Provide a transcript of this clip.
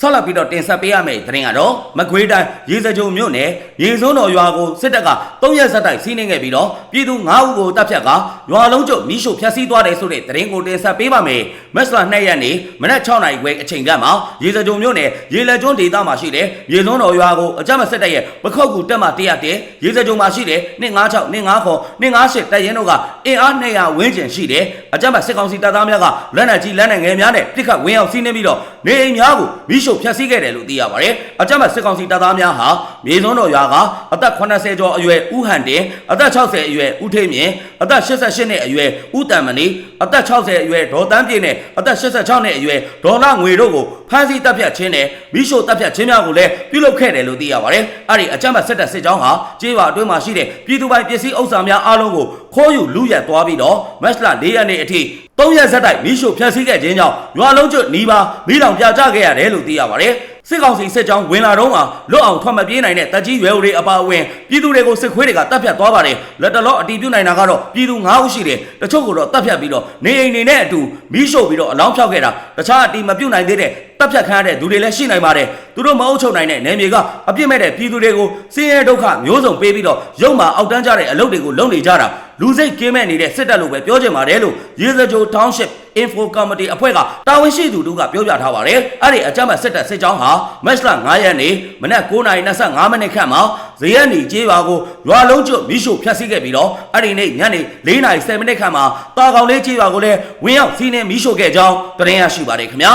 ဆက်လက်ပြီးတော့တင်ဆက်ပေးရမယ့်သတင်းကတော့မကွေးတိုင်းရေစကြုံမြို့နယ်ရေစုံတော်ရွာကိုစစ်တပ်က၃ရက်ဆက်တိုက်စီးနင်းခဲ့ပြီးတော့ပြည်သူ၅ဦးကိုတပ်ဖြတ်ကရွာလုံးကျုပ်မိရှုဖျက်ဆီးသွားတယ်ဆိုတဲ့သတင်းကိုတင်ဆက်ပေးပါမယ်။မက်စလာ2ရက်နေ့မနက်6နာရီခွဲအချိန်ကမှရေစကြုံမြို့နယ်ရေလက်ကျွန်းဒေသမှာရှိတဲ့ရေစုံတော်ရွာကိုအကြမ်းမစစ်တပ်ရဲ့ပခောက်ကူတက်မှ100တဲ့ရေစကြုံမှာရှိတဲ့256 258ခေါ်258တပ်ရင်းတို့ကအင်အား200ဝန်းကျင်ရှိတယ်။အကြမ်းမစစ်ကောင်စီတပ်သားများကလက်နက်ကြီးလက်နက်ငယ်များနဲ့တစ်ခတ်ဝင်းအောင်စီးနင်းပြီးတော့နေအိမ်များကိုမိရှုဖျက်ဆီးခဲ့တယ်လို့သိရပါတယ်။အကြမ်းဖက်စစ်ကောင်စီတပ်သားများဟာမြေစုံတော်ရွာကအသက်80ကျော်အရွယ်ဦးဟန်တင်အသက်60အရွယ်ဦးထေးမြင့်အသက်88နှစ်အရွယ်ဦးတန်မဏီအသက်60အရွယ်ဒေါ်တန်းပြည့်နဲ့အသက်86နှစ်အရွယ်ဒေါ်လာငွေတို့ကိုဖမ်းဆီးတပ်ဖြတ်ခြင်းနဲ့မိရှုတပ်ဖြတ်ခြင်းများကိုလည်းပြုလုပ်ခဲ့တယ်လို့သိရပါတယ်။အဲ့ဒီအကြမ်းဖက်စစ်တပ်စစ်ကြောင်းဟာကျေးရွာအတွင်းမှာရှိတဲ့ပြည်သူပိုင်ပစ္စည်းဥစ္စာများအားလုံးကိုခိုးယူလူရက်သွားပြီးတော့မက်စလာ၄ရက်နေ့အထိ၃ရက်ဆက်တိုက်မိရှုဖျက်ဆီးခဲ့ခြင်းကြောင့်ရွာလုံးကျွတ်နီးပါးမိလောင်ပြကြခဲ့ရတယ်လို့သိရပါတယ်။စစ်ကောင်စီစစ်ကြောင်းဝင်လာတော့မှလွတ်အောင်ထွက်မပြေးနိုင်တဲ့တပ်ကြီးရွယ်ဦးတွေအပါအဝင်ပြည်သူတွေကိုစစ်ခွေးတွေကတပ်ဖြတ်သွားပါတယ်လက်တလောအတီးပြုတ်နိုင်တာကတော့ပြည်သူ9ဦးရှိတယ်တချို့ကိုတော့တပ်ဖြတ်ပြီးတော့နေအိမ်နေနဲ့အတူမီးရှို့ပြီးတော့အလောင်းဖြောက်ခဲ့တာတခြားအတီးမပြုတ်နိုင်သေးတဲ့တပ်ဖြတ်ခံရတဲ့သူတွေလည်းရှိနိုင်ပါတယ်သူတို့မအုပ်ချုပ်နိုင်တဲ့နယ်မြေကအပြစ်မဲ့တဲ့ပြည်သူတွေကိုစင်းရဲဒုက္ခမျိုးစုံပေးပြီးတော့ရုံမာအောက်တန်းကြတဲ့အလုပ်တွေကိုလုပ်နေကြတာလူစိတ်ကင်းမဲ့နေတဲ့စစ်တပ်လို့ပဲပြောချင်ပါတယ်လို့ရေစကြို Township Info Committee အဖွဲ့ကတာဝန်ရှိသူတို့ကပြောပြထားပါတယ်အဲ့ဒီအကြမ်းဖက်စစ်တပ်စစ်ကြောင်းဟာမတ်လ9ရက်နေ့မနက်9:25မိနစ်ခန့်မှာဇေယျနီကျေးရွာကိုရွာလုံးကျွတ်မိရှုဖျက်ဆီးခဲ့ပြီးတော့အဲ့ဒီနေ့ညနေ4:10မိနစ်ခန့်မှာတာကောင်လေးကျေးရွာကိုလည်းဝင်းရောက်စီးနှင်းမိရှုခဲ့ကြောင်းသတင်းရရှိပါတယ်ခင်ဗျာ